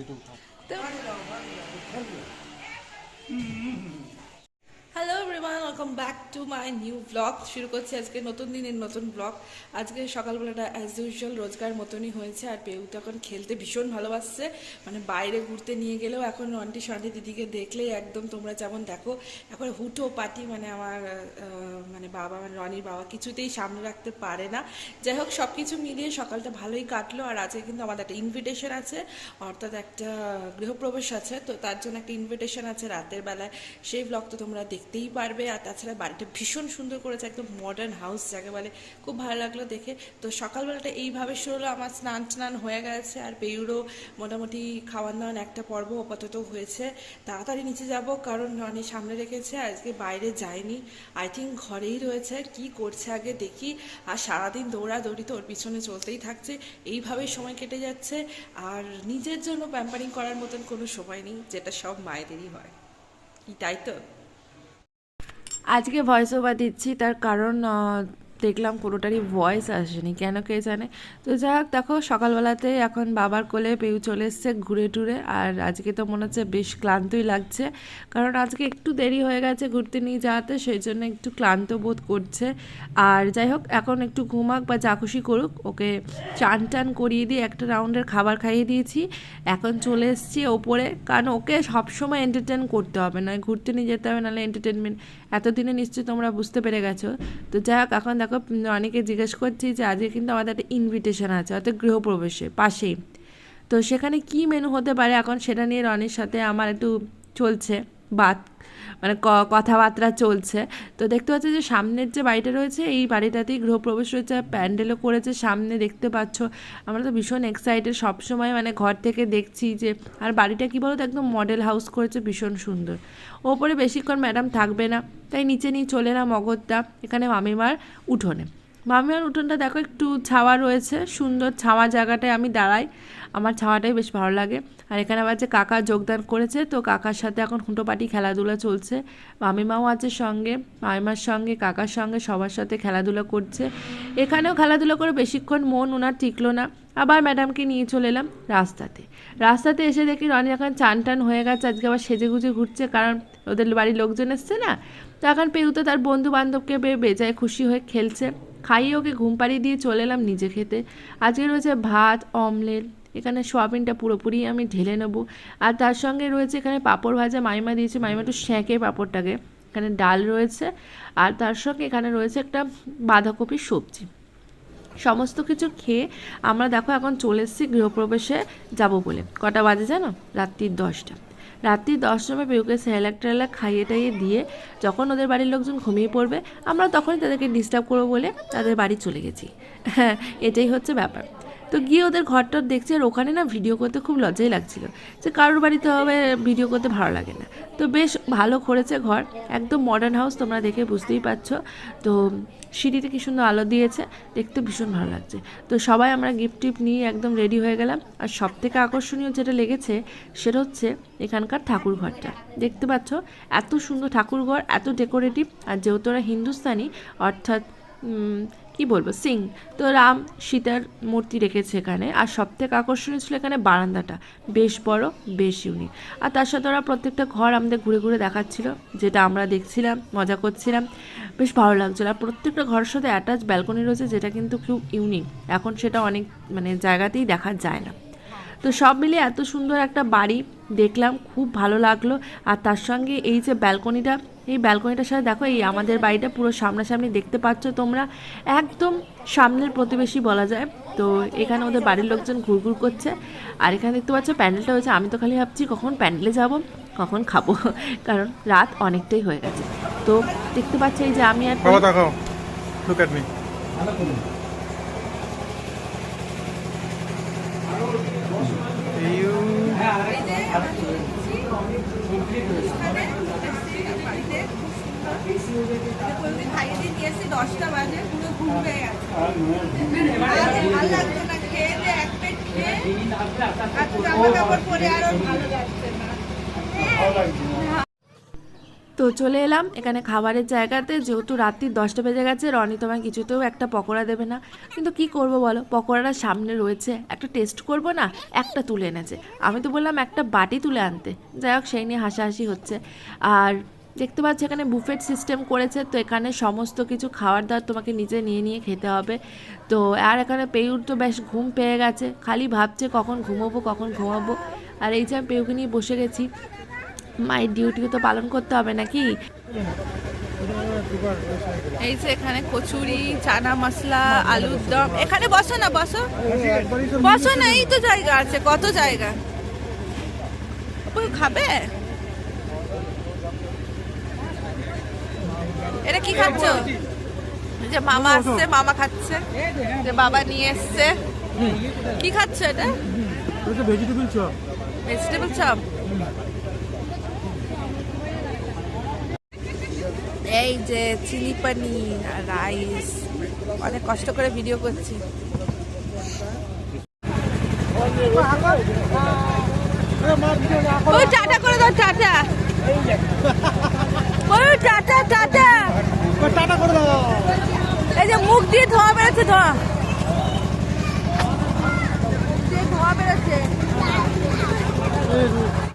একটু everyone welcome back to my new blog শুরু করছি আজকে নতুন দিনের নতুন ব্লগ আজকে সকালবেলাটা অ্যাজ ইউজুয়াল রোজগার মতনই হয়েছে আর পেউ তো এখন খেলতে ভীষণ ভালোবাসছে। মানে বাইরে ঘুরতে নিয়ে গেলেও এখন আন্টি শান্তি দিদিকে দেখলেই একদম তোমরা যেমন দেখো এখন হুটো পাটি মানে আমার মানে বাবা মানে রনির বাবা কিছুতেই সামনে রাখতে পারে না। যাই হোক সব কিছু মিলিয়ে সকালটা ভালোই কাটলো আর আজকে কিন্তু আমাদের একটা ইনভিটেশন আছে, অর্থাৎ একটা গৃহপ্রবেশ আছে। তো তার জন্য একটা ইনভিটেশন আছে রাতের বেলায়। সেই ব্লগ তো তোমরা দেখতেই পারবে। আর তাছাড়া বাড়িটা ভীষণ সুন্দর করেছে, একদম মডার্ন হাউস যাকে বলে, খুব ভালো লাগল দেখে। তো সকালবেলাটা এইভাবে শুরু হলো, আমার স্নান টান হয়ে গেছে, আর পেউরও মোটামুটি খাওয়ান দাওয়ান একটা পর্ব আপাতত হয়েছে। তাড়াতাড়ি নিচে যাব, কারণ রনি সামনে রেখেছে, আজকে বাইরে যায়নি আই থিঙ্ক ঘরেই রয়েছে, কি করছে আগে দেখি। আর সারাদিন দৌড়াদৌড়ি তো ওর পিছনে চলতেই থাকছে, এইভাবেই সময় কেটে যাচ্ছে। আর নিজের জন্য প্যাম্পারিং করার মতন কোনো সময় নেই, যেটা সব মায়েদেরই হয়। কি, তাই তো? আজকে ভয়েস ওভার দিচ্ছি তার কারণ দেখলাম কোনোটারই ভয়েস আসেনি। কেন কে জানে? তো যাই হোক দেখো সকালবেলাতে এখন বাবার কোলে পেউ চলে এসছে ঘুরে টুরে, আর আজকে তো মনে হচ্ছে বেশ ক্লান্তই লাগছে। কারণ আজকে একটু দেরি হয়ে গেছে ঘুরতে নিয়ে যাওয়াতে, সেই জন্য একটু ক্লান্ত বোধ করছে। আর যাই হোক, এখন একটু ঘুমাক বা যা খুশি করুক, ওকে চান টান করিয়ে দিয়ে একটা রাউন্ডের খাবার খাইয়ে দিয়েছি। এখন চলে এসেছি ওপরে, কারণ ওকে সবসময় এন্টারটেন করতে হবে, নয় ঘুরতে নিয়ে যেতে হবে, নাহলে এন্টারটেনমেন্ট এতদিনে নিশ্চয়ই তোমরা বুঝতে পেরে গেছো। তো যাই হোক এখন দেখো, অনেকে জিজ্ঞেস করছি যে আজকে কিন্তু আমাদের একটা ইনভিটেশন আছে, অর্থাৎ গৃহপ্রবেশে পাশেই। তো সেখানে কি মেনু হতে পারে? এখন সেটা নিয়ে রনির সাথে আমার একটু চলছে। বাত মানে কথাবার্তা চলছে। তো দেখতে পাচ্ছি যে সামনের যে বাড়িটা রয়েছে, এই বাড়িটাতেই গৃহপ্রবেশ রয়েছে। প্যান্ডেলও করেছে। সামনে দেখতে পাচ্ছ, আমরা তো ভীষণ এক্সাইটেড সবসময় মানে ঘর থেকে দেখছি যে, আর বাড়িটা কি বলতো, একদম মডেল হাউস করেছে, ভীষণ সুন্দর। ওপরে বেশিক্ষণ ম্যাডাম থাকবে না। তাই নিচে নিয়ে চলে না অগত্যা, এখানে মামিমার উঠোনে। মামিমার উঠোনটা দেখো, একটু ছাওয়া রয়েছে, সুন্দর ছাওয়া জায়গাটায় আমি দাঁড়াই। আমার ছাওয়াটাই বেশ ভালো লাগে। আর এখানে আবার যে কাকা যোগদান করেছে, তো কাকার সাথে এখন হুঁটোপাটি খেলাধুলা চলছে। মামিমাও আছে সঙ্গে, মামিমার সঙ্গে, কাকার সঙ্গে, সবার সাথে খেলাধুলা করছে। এখানেও খেলাধুলা করে বেশিক্ষণ মন ওনার টিকলো না। আবার ম্যাডামকে নিয়ে চলে এলাম রাস্তাতে। রাস্তাতে এসে দেখি রনি এখন চান টান হয়ে গেছে, আজকে আবার সেজে গুজে ঘুরছে, কারণ ওদের বাড়ির লোকজন এসছে না তো এখন পেরুতে তার বন্ধু বান্ধবকে পেয়ে বেজায় খুশি হয়ে খেলছে। খাইয়ে ওকে ঘুম পাড়িয়ে দিয়ে চলে এলাম নিজে খেতে। আজকে রয়েছে ভাত, অমলেট, এখানে সোয়াবিনটা পুরোপুরি আমি ঢেলে নেব। আর তার সঙ্গে রয়েছে এখানে পাঁপড় ভাজা, মাইমা দিয়েছে, মাইমা একটু সেঁকে পাঁপড়টাকে। এখানে ডাল রয়েছে। আর তার সঙ্গে এখানে রয়েছে একটা বাঁধাকপির সবজি। সমস্ত কিছু খেয়ে আমরা দেখো এখন চলে এসেছি গৃহপ্রবেশে যাব বলে। কটা বাজে জানো? রাত্রির দশটা। রাত্রি দশ সময় পেউকে স্যালাক ট্যালাক খাইয়ে টাইয়ে দিয়ে যখন ওদের বাড়ির লোকজন ঘুমিয়ে পড়বে, আমরা তখনই তাদেরকে ডিস্টার্ব করব বলে তাদের বাড়ি চলে গেছি। হ্যাঁ এটাই হচ্ছে ব্যাপার। তো গিয়ে ওদের ঘরটর দেখছি আর ওখানে না ভিডিও করতে খুব লজ্জাই লাগছিল। যে কারোর বাড়িতে হবে ভিডিও করতে ভালো লাগে না। তো বেশ ভালো করেছে ঘর, একদম মডার্ন হাউস তোমরা দেখে বুঝতেই পারছ। তো সিঁড়িতে কি সুন্দর আলো দিয়েছে, দেখতে ভীষণ ভালো লাগছে। তো সবাই আমরা গিফট টিফট নিয়ে একদম রেডি হয়ে গেলাম। আর সব থেকে আকর্ষণীয় যেটা লেগেছে, সেটা হচ্ছে এখানকার ঠাকুর ঘরটা। দেখতে পাচ্ছ, এত সুন্দর ঠাকুর ঘর, এত ডেকোরেটিভ আর যেহেতু ওরা হিন্দুস্তানি, অর্থাৎ কি বলব? সিং। তো রাম সীতার মূর্তি রেখেছে এখানে। আর সব থেকে আকর্ষণীয় ছিল এখানে বারান্দাটা। বেশ বড়, বেশ ইউনিক আর তার সাথে ওরা প্রত্যেকটা ঘর আমাদের ঘুরে ঘুরে দেখাচ্ছিল, যেটা আমরা দেখছিলাম, মজা করছিলাম। বেশ ভালো লাগছিল। আর প্রত্যেকটা ঘরের সাথে অ্যাটাচ ব্যালকনি রয়েছে, যেটা কিন্তু খুব ইউনিক এখন সেটা অনেক মানে জায়গাতেই দেখা যায় না। তো সব মিলিয়ে এত সুন্দর একটা বাড়ি দেখলাম, খুব ভালো লাগল। আর তার সঙ্গে এই যে ব্যালকনিটা, এই ব্যালকনিটার সাথে দেখো এই আমাদের বাড়িটা পুরো সামনাসামনি দেখতে পাচ্ছ তোমরা। একদম সামনের প্রতিবেশী বলা যায়। তো এখানে ওদের বাড়ির লোকজন ঘুরঘুর করছে। আর এখানে দেখতে পাচ্ছ প্যান্ডেলটা হয়েছে। আমি তো খালি ভাবছি কখন প্যান্ডেলে যাব, কখন খাব। কারণ রাত অনেকটাই হয়ে গেছে। তো দেখতে পাচ্ছ এই যে আমি আর নিয়ে এসে দশটা বাজে পুরো ঘুম হয়ে গেছে ভালো লাগছে না। খেয়ে এক পেট খেয়ে আর জামা কাপড় পরে আর ভালো লাগছে না। তো চলে এলাম। এখানে খাবারের জায়গাতে যেহেতু রাত্রি দশটা বেজে গেছে, রনি তোমায় কিছুতেও একটা পকোড়া দেবে না। কিন্তু কি করব বলো? পকোড়াটা সামনে রয়েছে। একটা টেস্ট করব না, একটা তুলে এনেছে। আমি তো বললাম একটা বাটি তুলে আনতে। যাই হোক, সেই নিয়ে হাসাহাসি হচ্ছে। আর দেখতে পাচ্ছি এখানে বুফেট সিস্টেম করেছে, তো এখানে সমস্ত কিছু খাবার দাবার তোমাকে নিজে নিয়ে নিয়ে খেতে হবে। তো আর এখানে পেয়ুর তো বেশ ঘুম পেয়ে গেছে। খালি ভাবছে কখন ঘুমোবো, কখন ঘুমাবো। আর এই যে আমি পেয়ুকে নিয়ে বসে গেছি মায়ের ডিউটিও তো পালন করতে হবে নাকি? এই যে এখানে কচুরি চানা মশলা আলুর দম এখানে বসো না বসো। বসো না এই তো জায়গা আছে কত জায়গা? খাবে? এটা কি খাচ্ছ? যে মামা আসছে মামা খাচ্ছে যে বাবা নিয়ে এসছে। কি খাচ্ছ এটা? ভেজিটেবল চপ ভেজিটেবল চপ এই যে চিলি পানির রাইস অনেক কষ্ট করে ভিডিও করছি। ও টাটা করে দাও টাটা। ও টাটা টাটা। টাটা করে দাও। এই যে মুখ দিয়ে ধোয়া বেড়েছে ধোয়া।